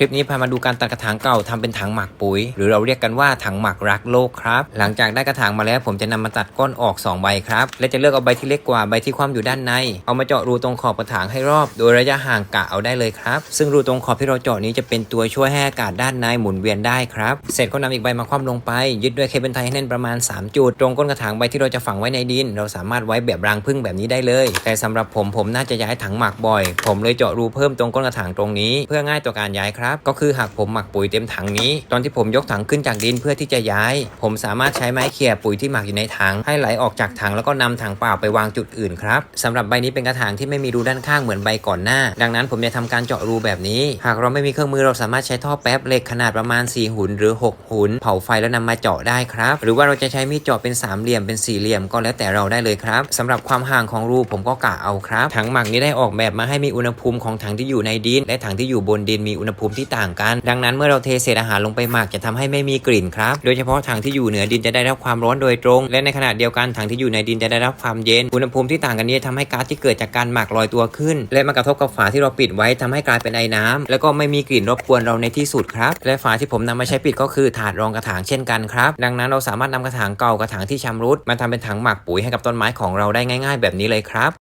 ลิปนี้พามาดูการตัดกระถางเก่าทำเป็นถังหมักปุ๋ย หรือเราเรียกกันว่าถังหมักรักโลกครับ หลังจากได้กระถางมาแล้ว ผมจะนำมาตัดก้นออก 2 ใบครับ และจะเลือกเอาใบที่เล็กกว่าใบที่คว่ำอยู่ด้านใน เอามาเจาะรูตรงขอบกระถางให้รอบ โดยระยะห่างกะเอาได้เลยครับ ซึ่งรูตรงขอบที่เราเจาะนี้จะเป็นตัวช่วยให้อากาศด้านในหมุนเวียนได้ครับ เสร็จก็นำอีกใบมาคว่ำลงไป ยึดด้วยเคเบิลไทยให้แน่นประมาณ 3 จุด ตรงก้นกระถางใบที่เราจะฝังไว้ในดิน เราสามารถไว้แบบรางพึ่งแบบนี้ได้เลย แต่สำหรับผมผมน่าจะย้ายถังหมักบ่อย ผมเลยเจาะรูเพิ่มตรงก้นกระถางตรงนี้ เพื่อง่ายต่อการย้ายครับก็คือหากผมหมักปุ๋ยเต็มถังนี้ ตอนที่ผมยกถังขึ้นจากดินเพื่อที่จะย้าย ผมสามารถใช้ไม้เขี่ยปุ๋ยที่หมักอยู่ในถังให้ไหลออกจากถังแล้วก็นำถังเปล่าไปวางจุดอื่นครับสำหรับใบนี้เป็นกระถางที่ไม่มีรูด้านข้างเหมือนใบก่อนหน้า ดังนั้นผมจะทำการเจาะรูแบบนี้ หากเราไม่มีเครื่องมือเราสามารถใช้ท่อแป๊บเหล็กขนาดประมาณ 4 หุนหรือ 6 หุน เผาไฟแล้วนำมาเจาะได้ครับ หรือว่าเราจะใช้มีดเจาะเป็นสามเหลี่ยมเป็นสี่เหลี่ยมก็แล้วแต่เราได้เลยครับสำหรับความห่างของรูผมก็กะเอาครับถังหมักนี้ได้ออกแบบมาให้มีอุณหภูมิของถังที่อยู่ในดิน และถังที่อยู่บนดินมีอุณหภูมิที่ต่างกัน ดังนั้นเมื่อเราเทเศษอาหารลงไปหมักจะทำให้ไม่มีกลิ่นครับ โดยเฉพาะถังที่อยู่เหนือดินจะได้รับความร้อนโดยตรง และในขณะเดียวกันถังที่อยู่ในดินจะได้รับความเย็น อุณหภูมิที่ต่างกันนี้ทำให้ก๊าซที่เกิดจากการหมักลอยตัวขึ้น และมากระทบกับฝาที่เราปิดไว้ทำให้กลายเป็นไอน้ำแล้วก็ไม่มีกลิ่นรบกวนเราในที่สุดครับ และฝาที่ผมนำมาใช้ปิดก็คือถาดรองกระถางเช่นกันครับ ดังนั้นเราสามารถนำกระถางเก่ากระถางที่ชำรุดมาทำเป็นถังหมักปุ๋ยให้กับต้นไม้ของเราได้ง่าย ๆ แบบนี้เลยครับ